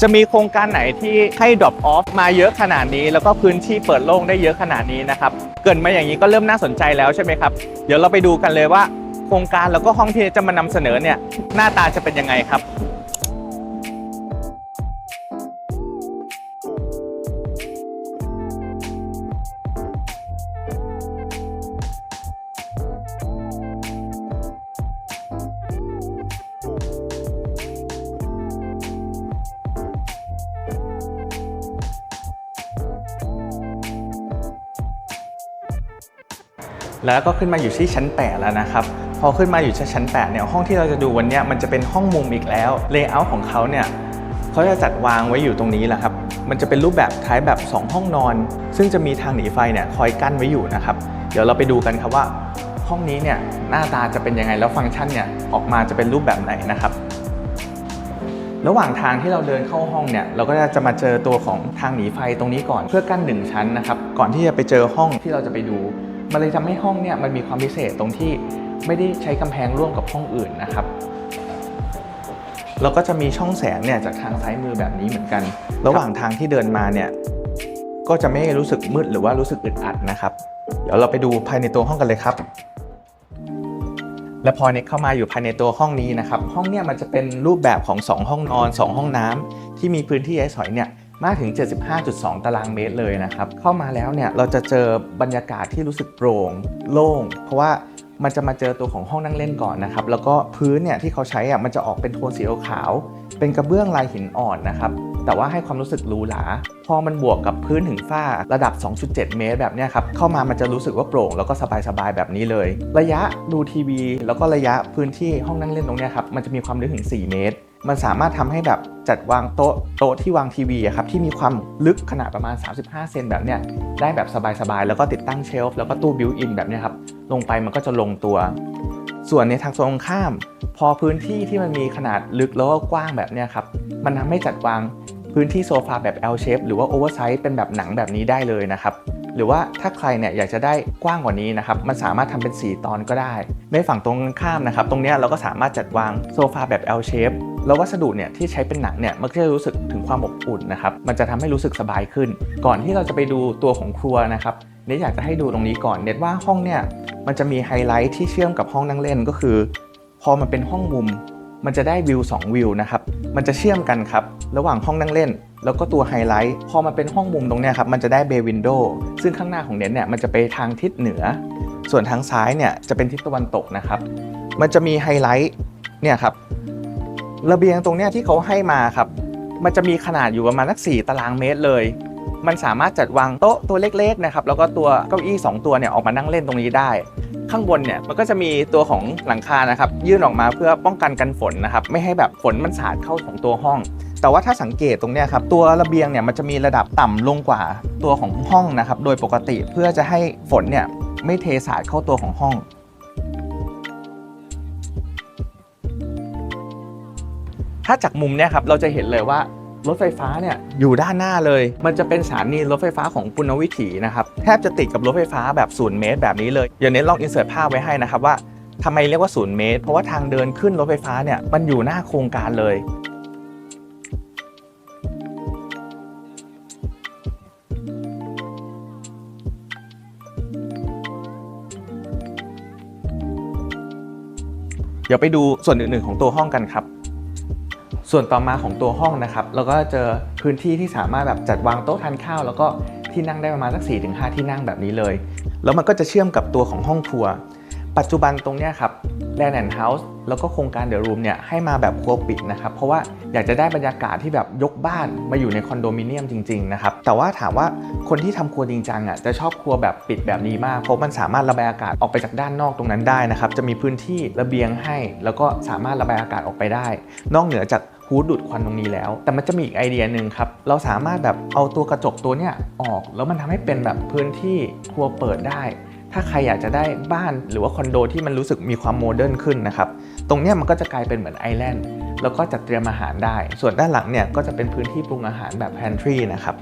จะมีโครงการไหนที่ให้ drop off มาเยอะขนาดนี้ แล้วก็พื้นที่เปิดโล่งได้เยอะขนาดนี้นะครับเกิดมาอย่างนี้ก็เริ่มน่าสนใจแล้วใช่ไหมครับ เดี๋ยวเราไปดูกันเลยว่า โครงการแล้วก็ห้องที่จะมานำเสนอเนี่ยหน้าตาจะเป็นยังไงครับ แล้วก็ขึ้นมาอยู่ที่ชั้น 8 แล้วนะครับ พอขึ้นมาอยู่ที่ชั้น 8 เนี่ย ห้องที่เราจะดูวันนี้มันจะเป็นห้องมุมอีกแล้ว เลเยอร์ของเขาเนี่ยเขาจะจัดวางไว้อยู่ตรงนี้แหละครับ มันจะเป็นรูปแบบคล้ายแบบ 2 ห้องนอน ซึ่งจะมีทางหนีไฟเนี่ยคอยกั้นไว้อยู่นะครับ เดี๋ยวเราไปดูกันครับว่าห้องนี้เนี่ยหน้าตาจะเป็นยังไงแล้วฟังก์ชันเนี่ยออกมาจะเป็นรูปแบบไหนนะครับระหว่างทางที่เราเดินเข้าห้องเนี่ยเราก็จะมาเจอตัวของทางหนีไฟตรงนี้ก่อนเพื่อกั้นหนึ่งชั้นนะครับก่อนที่จะไปเจอห้องที่เราจะไปดู มันเลยทำให้ห้องเนี่ยมันมีความพิเศษตรงที่ไม่ได้ใช้กำแพงร่วมกับห้องอื่นนะครับแล้วก็จะมีช่องแสงเนี่ยจากทางซ้ายมือแบบนี้เหมือนกัน ระหว่างทางที่เดินมาเนี่ยก็จะไม่รู้สึกมืดหรือว่ารู้สึกอึดอัดนะครับ เดี๋ยวเราไปดูภายในตัวห้องกันเลยครับ และพอเน็กเข้ามาอยู่ภายในตัวห้องนี้นะครับ ห้องเนี่ยมันจะเป็นรูปแบบของ 2 ห้องนอน 2 ห้องน้ำที่มีพื้นที่ใช้สอยเนี่ย มากถึง 75.2 ตารางเมตรเลยนะครับ เข้ามาแล้วเนี่ยเราจะเจอบรรยากาศที่รู้สึกโปร่งโล่ง เพราะว่ามันจะมาเจอตัวของห้องนั่งเล่นก่อนนะครับ แล้วก็พื้นเนี่ยที่เขาใช้อะมันจะออกเป็นโทนสีขาว เป็นกระเบื้องลายหินอ่อนนะครับ แต่ว่าให้ความรู้สึกหรูหรา พอมันบวกกับพื้นถึงฝ้าระดับ 2.7 เมตรแบบเนี้ยครับ เข้ามามันจะรู้สึกว่าโปร่งแล้วก็สบายๆแบบนี้เลย ระยะดูทีวี แล้วก็ระยะพื้นที่ห้องนั่งเล่นตรงเนี้ยครับ มันจะมีความลึกถึง 4 เมตร มันสามารถทำให้แบบจัดวางโต๊ะโต๊ะที่วางทีวีอะครับที่มีความลึกขนาดประมาณ 35 เซนแบบเนี้ยได้แบบสบายๆ แล้วก็ติดตั้งเชลฟ์แล้วก็ตู้บิวอินแบบเนี้ยครับลงไปมันก็จะลงตัว ส่วนในทางตรงข้าม พอพื้นที่ที่มันมีขนาดลึกแล้วก็กว้างแบบเนี้ยครับมันทำให้จัดวางพื้นที่โซฟาแบบ L shape หรือว่า oversize เป็นแบบหนังแบบนี้ได้เลยนะครับ หรือว่าถ้าใครเนี่ยอยากจะได้กว้างกว่านี้นะครับมันสามารถทำเป็น 4 ตอนก็ได้ ในฝั่งตรงข้ามนะครับตรงเนี้ยเราก็สามารถจัดวางโซฟาแบบ L shape แล้ววัสดุเนี่ยที่ใช้เป็นหนังเนี่ยมันก็จะรู้สึกถึงความอบอุ่นนะครับมันจะทำให้รู้สึกสบายขึ้น ก่อนที่เราจะไปดูตัวของครัวนะครับเนทอยากจะให้ดูตรงนี้ก่อนเนทว่าห้องเนี่ยมันจะมีไฮไลท์ที่เชื่อมกับห้องนั่งเล่นก็คือ พอมันเป็นห้องมุม มันจะได้วิว2วิวนะครับมันจะเชื่อมกันครับระหว่างห้องนั่งเล่น แล้วก็ตัวไฮไลท์พอมันเป็นห้องมุมตรงเนี้ยครับมันจะได้เบย์วินโดว์ซึ่งข้างหน้าของเน็ตเนี่ยมันจะไปทางทิศเหนือ ส่วนทางซ้ายเนี่ยจะเป็นทิศตะวันตกนะครับ มันจะมีไฮไลท์เนี่ยครับระเบียงตรงเนี้ยที่เขาให้มาครับ มันจะมีขนาดอยู่ประมาณสัก4ตารางเมตรเลย มันสามารถจัดวางโต๊ะตัวเล็กๆนะครับแล้วก็ตัวเก้าอี้ 2 ตัวเนี่ยออกมานั่งเล่นตรงนี้ได้ ข้างบนเนี่ยมันก็จะมีตัวของหลังคานะครับยื่นออกมาเพื่อป้องกันกันฝนนะครับไม่ให้แบบฝนมันสาดเข้าของตัวห้อง แต่ว่าถ้าสังเกตตรงเนี้ยครับตัวระเบียงเนี่ยมันจะมีระดับต่ำลงกว่าตัวของห้องนะครับโดยปกติเพื่อจะให้ฝนเนี่ยไม่เทสาดเข้าตัวของห้องถ้าจากมุมเนี่ยครับเราจะเห็นเลยว่า รถไฟฟ้าเนี่ยอยู่ด้านหน้าเลย มันจะเป็นสถานีรถไฟฟ้าของปุณณวิถีนะครับแทบจะติดกับรถไฟฟ้าแบบศูนย์เมตรแบบนี้เลยเดี๋ยวเน้นลองอินเสิร์ตภาพไว้ให้นะครับว่าทำไมเรียกว่าศูนย์เมตร เพราะว่าทางเดินขึ้นรถไฟฟ้าเนี่ยมันอยู่หน้าโครงการเลยเดี๋ยวไปดูส่วนอื่นๆของตัวห้องกันครับ ส่วนต่อมาของตัวห้องนะครับเราก็เจอพื้นที่ที่สามารถแบบจัดวางโต๊ะทานข้าว แล้วก็ที่นั่งได้ประมาณสัก4-5ที่นั่งแบบนี้เลย แล้วมันก็จะเชื่อมกับตัวของห้องครัว ปัจจุบันตรงนี้ครับแลนด์เฮาส์แล้วก็โครงการเดอะรูมเนี่ยให้มาแบบครัวปิดนะครับเพราะว่าอยากจะได้บรรยากาศที่แบบยกบ้านมาอยู่ในคอนโดมิเนียมจริงๆนะครับแต่ว่าถามว่าคนที่ทำครัวจริงจังอะจะชอบครัวแบบปิดแบบนี้มาก เพราะมันสามารถระบายอากาศออกไปจากด้านนอกตรงนั้นได้นะครับจะมีพื้นที่ระเบียงให้ แล้วก็สามารถระบายอากาศออกไปได้ นอกเหนือจาก ฮูดดูดควันตรงนี้แล้ว แต่มันจะมีอีกไอเดียหนึ่งครับ เราสามารถแบบเอาตัวกระจกตัวเนี้ยออก แล้วมันทำให้เป็นแบบพื้นที่ครัวเปิดได้ ถ้าใครอยากจะได้บ้านหรือว่าคอนโดที่มันรู้สึกมีความโมเดิร์นขึ้นนะครับ ตรงเนี้ยมันก็จะกลายเป็นเหมือนไอแลนด์แล้วก็จัดเตรียมอาหารได้ ส่วนด้านหลังเนี่ยก็จะเป็นพื้นที่ปรุงอาหารแบบ pantry นะครับ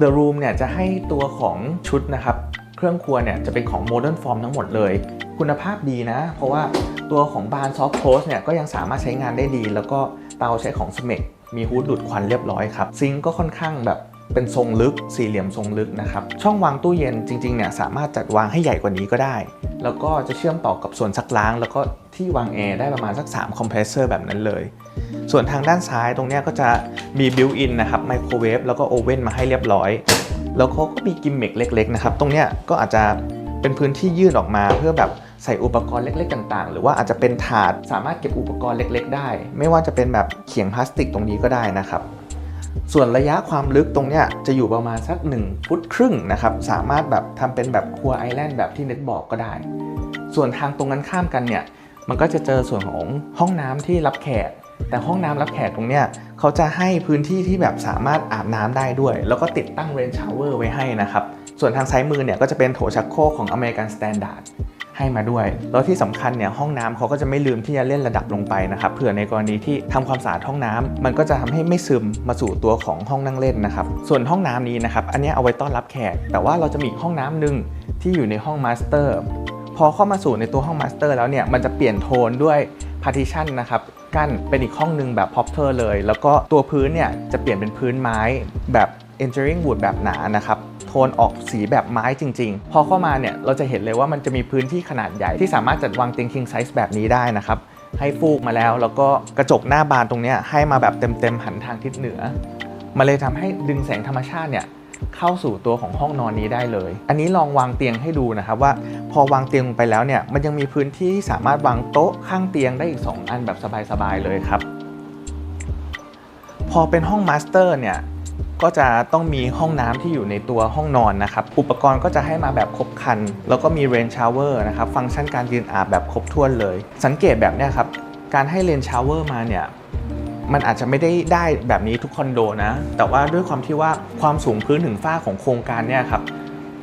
The Room เนี่ยจะให้ตัวของชุดนะครับ เครื่องครัวเนี่ยจะเป็นของโมเดิร์นฟอร์มทั้งหมดเลย คุณภาพดีนะ เพราะว่าตัวของบานซอฟต์โคสเนี่ยก็ยังสามารถใช้งานได้ดี แล้วก็เตาใช้ของสเมกมีฮูดดูดควันเรียบร้อยครับซิงก์ก็ค่อนข้างแบบเป็นทรงลึกสี่เหลี่ยมทรงลึกนะครับช่องวางตู้เย็นจริงๆเนี่ยสามารถจัดวางให้ใหญ่กว่านี้ก็ได้ แล้วก็จะเชื่อมต่อกับส่วนซักล้าง แล้วก็ที่วางแอร์ได้ประมาณสัก3คอมเพรสเซอร์แบบนั้นเลย ส่วนทางด้านซ้ายตรงเนี้ยก็จะมีบิวอินนะครับไมโครเวฟแล้วก็โอเว่นมาให้เรียบร้อย แล้วเขาก็มีกิมมิคเล็กๆนะครับตรงเนี้ยก็อาจจะเป็นพื้นที่ยื่นออกมาเพื่อแบบ ใส่อุปกรณ์เล็ก ๆ ต่างๆ หรือว่าอาจจะเป็นถาดสามารถเก็บอุปกรณ์เล็ก ๆ ได้ ไม่ว่าจะเป็นแบบเขียงพลาสติกตรงนี้ก็ได้นะครับ ส่วนระยะความลึกตรงเนี้ยจะอยู่ประมาณสัก 1 ฟุตครึ่งนะครับ สามารถแบบทำเป็นแบบครัวไอแลนด์แบบที่เน็ตบอกก็ได้ ส่วนทางตรงกันข้ามกันเนี่ยมันก็จะเจอส่วนของห้องน้ำที่รับแขก แต่ห้องน้ำรับแขกตรงเนี้ยเขาจะให้พื้นที่ที่แบบสามารถอาบน้ำได้ด้วย แล้วก็ติดตั้งเรนชาวเวอร์ไว้ให้นะครับ ส่วนทางซ้ายมือเนี่ยก็จะเป็นโถชักโครกของอเมริกันสแตนดาร์ด ให้มาด้วย แล้วที่สำคัญเนี่ยห้องน้ำเขาก็จะไม่ลืมที่จะเล่นระดับลงไปนะครับเผื่อในกรณีที่ทำความสะอาดห้องน้ำมันก็จะทำให้ไม่ซึมมาสู่ตัวของห้องนั่งเล่นนะครับส่วนห้องน้ำนี้นะครับอันนี้เอาไว้ต้อนรับแขก แต่ว่าเราจะมีห้องน้ำหนึ่งที่อยู่ในห้องมาสเตอร์พอเข้ามาสู่ในตัวห้องมาสเตอร์แล้วเนี่ยมันจะเปลี่ยนโทนด้วย partition นะครับกั้นเป็นอีกห้องหนึ่งแบบ popper เลย แล้วก็ตัวพื้นเนี่ยจะเปลี่ยนเป็นพื้นไม้แบบ entering wood แบบหนานะครับโทนออกสีแบบไม้จริง ๆ พอเข้ามาเนี่ยเราจะเห็นเลยว่ามันจะมีพื้นที่ขนาดใหญ่ที่สามารถจัดวางเตียง king size แบบนี้ได้นะครับให้ฟูกมาแล้ว แล้วก็กระจกหน้าบานตรงนี้ให้มาแบบเต็มๆหันทางทิศเหนือมันเลยทำให้ดึงแสงธรรมชาติเนี่ยเข้าสู่ตัวของห้องนอนนี้ได้เลย อันนี้ลองวางเตียงให้ดูนะครับว่าพอวางเตียงลงไปแล้วเนี่ยมันยังมีพื้นที่ที่สามารถวางโต๊ะข้างเตียงได้อีก 2 อันแบบสบายๆเลยครับ พอเป็นห้องมาสเตอร์เนี่ย ก็จะต้องมีห้องน้ำที่อยู่ในตัวห้องนอนนะครับ อุปกรณ์ก็จะให้มาแบบครบคัน แล้วก็มีเรนชาวเวอร์นะครับ ฟังก์ชันการยืนอาบแบบครบถ้วนเลย สังเกตแบบนี้ครับ การให้เรนชาวเวอร์มาเนี่ยมันอาจจะไม่ได้ได้แบบนี้ทุกคอนโดนะ แต่ว่าด้วยความที่ว่าความสูงพื้นถึงฝ้าของโครงการเนี่ยครับ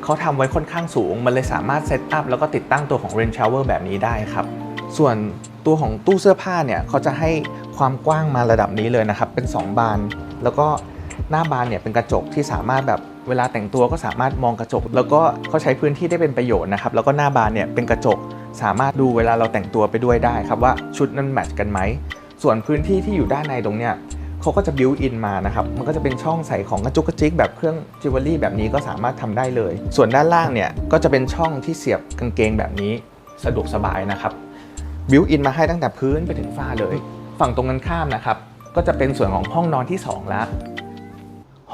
เขาทำไว้ค่อนข้างสูง มันเลยสามารถเซตอัพแล้วก็ติดตั้งตัวของ Rain Shower แบบนี้ได้ครับ ส่วนตัวของตู้เสื้อผ้าเนี่ยเขาจะให้ความกว้างมาระดับนี้เลยนะครับ เป็น 2 บาน แล้วก็ หน้าบานเนี่ยเป็นกระจกที่สามารถแบบเวลาแต่งตัวก็สามารถมองกระจก แล้วก็เขาใช้พื้นที่ได้เป็นประโยชน์นะครับแล้วก็หน้าบานเนี่ยเป็นกระจกสามารถดูเวลาเราแต่งตัวไปด้วยได้ครับว่าชุดนั้นแมทช์กันไหมส่วนพื้นที่ที่อยู่ด้านในตรงเนี้ยเขาก็จะบิวอินมานะครับ มันก็จะเป็นช่องใส่ของกระจุกกระจิกแบบเครื่องจิวเวลรี่แบบนี้ก็สามารถทำได้เลย ส่วนด้านล่างเนี่ยก็จะเป็นช่องที่เสียบกางเกงแบบนี้สะดวกสบายนะครับบิวอินมาให้ตั้งแต่พื้นไปถึงฝ้าเลย ฝั่งตรงกันข้ามนะครับ ก็จะเป็นส่วนของห้องนอนที่สองแล้ว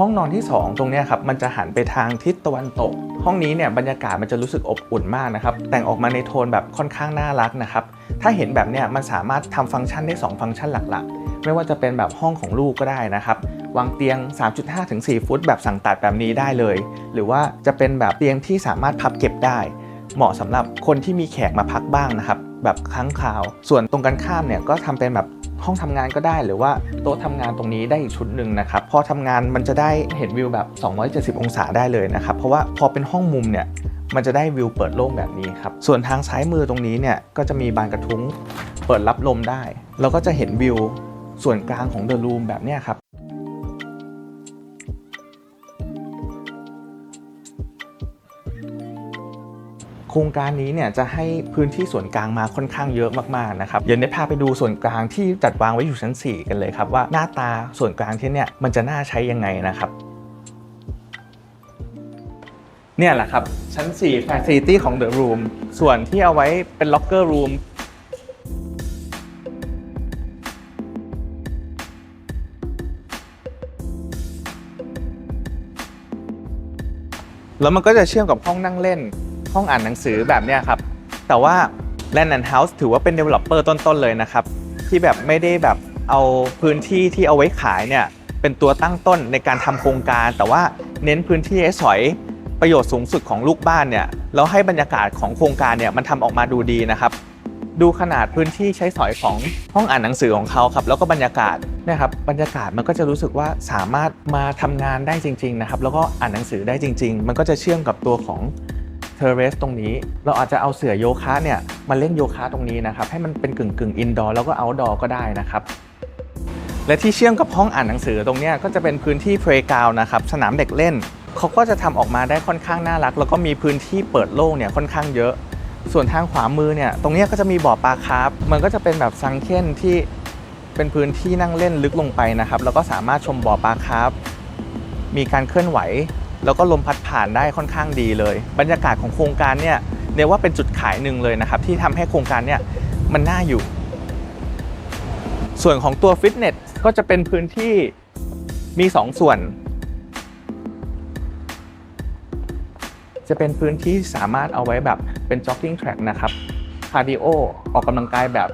ห้องนอนที่ 2 ตรงนี้ครับมันจะหันไปทางทิศตะวันตก ห้องนี้เนี่ยบรรยากาศมันจะรู้สึกอบอุ่นมากนะครับแต่งออกมาในโทนแบบค่อนข้างน่ารักนะครับถ้าเห็นแบบเนี้ยมันสามารถทำฟังก์ชันได้ 2 ฟังก์ชันหลักๆ ไม่ว่าจะเป็นแบบห้องของลูกก็ได้นะครับวางเตียง 3.5ถึง4ฟุต แบบสั่งตัดแบบนี้ได้เลย หรือว่าจะเป็นแบบเตียงที่สามารถพับเก็บได้ เหมาะสำหรับคนที่มีแขกมาพักบ้างนะครับแบบครั้งคราว ส่วนตรงกันข้ามเนี่ยก็ทำเป็นแบบ ห้องทำงานก็ได้หรือว่าโต๊ะทำงานตรงนี้ได้อีกชุดหนึ่งนะครับพอทำงานมันจะได้เห็นวิวแบบ 270 องศาได้เลยนะครับ เพราะว่าพอเป็นห้องมุมเนี่ยมันจะได้วิวเปิดโล่งแบบนี้ครับ ส่วนทางซ้ายมือตรงนี้เนี่ยก็จะมีบานกระทุ้งเปิดรับลมได้ เราก็จะเห็นวิวส่วนกลางของเดอะรูมแบบนี้ครับ โครงการนี้เนี่ยจะให้พื้นที่ส่วนกลางมาค่อนข้างเยอะมากๆนะครับเดี๋ยวได้พาไปดูส่วนกลางที่จัดวางไว้อยู่ชั้น 4 กันเลยครับว่าหน้าตาส่วนกลางที่เนี่ยมันจะน่าใช้ยังไงนะครับเนี่ยแหละครับ ชั้น 4 Facility ของ The Room ส่วนที่เอาไว้เป็น Locker Room แล้วมันก็จะเชื่อมกับห้องนั่งเล่น ห้องอ่านหนังสือแบบเนี้ยครับ แต่ว่า Land and House ถือว่าเป็น developer ต้นๆเลยนะครับ ที่แบบไม่ได้แบบเอาพื้นที่ที่เอาไว้ขายเนี่ยเป็นตัวตั้งต้นในการทำโครงการ แต่ว่าเน้นพื้นที่ให้สอยประโยชน์สูงสุดของลูกบ้านเนี่ยแล้วให้บรรยากาศของโครงการเนี่ยมันทำออกมาดูดีนะครับ ดูขนาดพื้นที่ใช้สอยของห้องอ่านหนังสือของเขาครับ แล้วก็บรรยากาศนะครับบรรยากาศมันก็จะรู้สึกว่าสามารถมาทำงานได้จริง ๆนะครับ แล้วก็อ่านหนังสือได้จริง ๆ มันก็จะเชื่อมกับตัวของ เทอร์เรสตรงนี้ เราอาจจะเอาเสื่อโยคะเนี่ยมาเล่นโยคะตรงนี้นะครับ ให้มันเป็นกึ่งกึ่งอินดอร์แล้วก็เอาท์ดอร์ก็ได้นะครับ และที่เชื่อมกับห้องอ่านหนังสือตรงนี้ก็จะเป็นพื้นที่เพลย์กราวนะครับสนามเด็กเล่นเขาก็จะทำออกมาได้ค่อนข้างน่ารัก แล้วก็มีพื้นที่เปิดโล่งเนี่ยค่อนข้างเยอะ ส่วนทางขวามือเนี่ยตรงนี้ก็จะมีบ่อปลาคาร์ฟมันก็จะเป็นแบบซังเค้นที่เป็นพื้นที่นั่งเล่นลึกลงไปนะครับแล้วก็สามารถชมบ่อปลาคาร์ฟมีการเคลื่อนไหว แล้วก็ลมพัดผ่านได้ค่อนข้างดีเลย บรรยากาศของโครงการเนี่ยเรียกว่าเป็นจุดขายหนึ่งเลยนะครับที่ทำให้โครงการเนี่ยมันน่าอยู่ ส่วนของตัวฟิตเนสก็จะเป็นพื้นที่มี2ส่วน จะเป็นพื้นที่สามารถเอาไว้แบบเป็นจ็อกกิ้งแทร็กนะครับคาร์ดิโอออกกำลังกายแบบ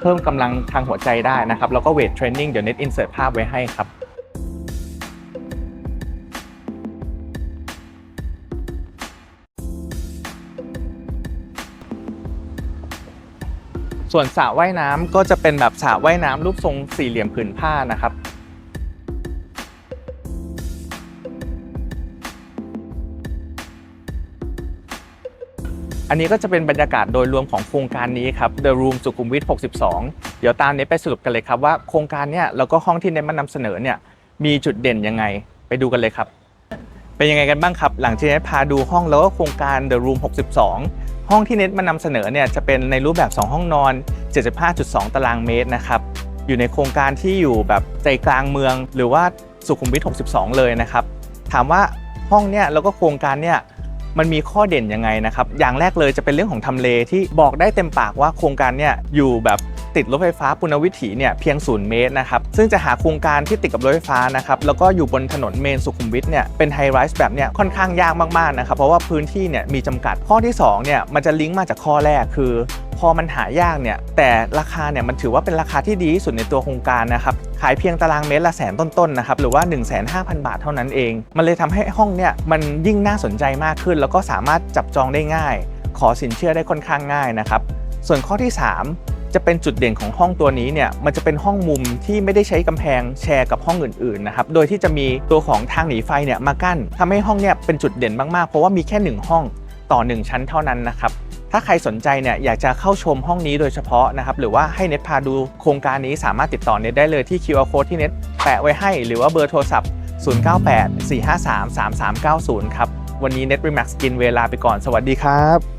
เพิ่มกำลังทางหัวใจได้นะครับ แล้วก็เวทเทรนนิ่งเดี๋ยวเน็ตอินเสิร์ตภาพไว้ให้ครับ ส่วนสระว่ายน้ำก็จะเป็นแบบสระว่ายน้ำรูปทรงสี่เหลี่ยมผืนผ้านะครับ อันนี้ก็จะเป็นบรรยากาศโดยรวมของโครงการนี้ครับ The Room สุขุมวิท 62 เดี๋ยวตามเนี้ไปสรุปกันเลยครับว่าโครงการเนี้ยแล้วก็ห้องที่เน้นมานำเสนอเนี่ยมีจุดเด่นยังไงไปดูกันเลยครับ เป็นยังไงกันบ้างครับ หลังที่เน็ตพาดูห้องแล้วก็โครงการ The Room 62 ห้องที่เน็ตมานำเสนอเนี่ยจะเป็นในรูปแบบ 2 ห้องนอน 75.2 ตารางเมตรนะครับอยู่ในโครงการที่อยู่แบบใจกลางเมือง หรือว่าสุขุมวิท 62 เลยนะครับ ถามว่าห้องเนี่ยแล้วก็โครงการเนี่ยมันมีข้อเด่นยังไงนะครับ อย่างแรกเลยจะเป็นเรื่องของทำเลที่บอกได้เต็มปากว่าโครงการเนี่ยอยู่แบบ ติดรถไฟฟ้าปุณวิถีเนี่ยเพียง 0 เมตรนะครับ ซึ่งจะหาโครงการที่ติดกับรถไฟฟ้านะครับแล้วก็อยู่บนถนนเมนสุขุมวิทเนี่ยเป็นไฮไรส์แบบเนี่ยค่อนข้างยากมากๆนะครับเพราะว่าพื้นที่เนี่ยมีจำกัดข้อที่2เนี่ยมันจะลิงก์มาจากข้อแรกคือพอมันหายากเนี่ยแต่ราคาเนี่ยมันถือว่าเป็นราคาที่ดีที่สุดในตัวโครงการนะครับขายเพียงตารางเมตรละแสนต้นๆนะครับหรือว่า 1 5 0 0 0 บาทเท่านั้นเอง มันเลยทำให้ห้องเนี่ยมันยิ่งน่าสนใจมากขึ้น แล้วก็สามารถจับจองได้ง่าย ขอสินเชื่อได้ค่อนข้างง่ายนะครับส่วนข้อที่ 3 จะเป็นจุดเด่นของห้องตัวนี้เนี่ยมันจะเป็นห้องมุมที่ไม่ได้ใช้กำแพงแชร์กับห้องอื่นๆนะครับโดยที่จะมีตัวของทางหนีไฟเนี่ยมากั้นทำให้ห้องเนี่ยเป็นจุดเด่นมากๆเพราะว่ามีแค่หนึ่งห้องต่อหนึ่งชั้นเท่านั้นนะครับถ้าใครสนใจเนี่ยอยากจะเข้าชมห้องนี้โดยเฉพาะนะครับหรือว่าให้เน็ตพาดูโครงการนี้สามารถติดต่อเน็ตได้เลยที่ QR code ที่เน็ตแปะไว้ให้ หรือว่าเบอร์โทรศัพท์ 098 453 3390 ครับวันนี้เน็ตรีแม็กซ์กินเวลาไปก่อนสวัสดีครับ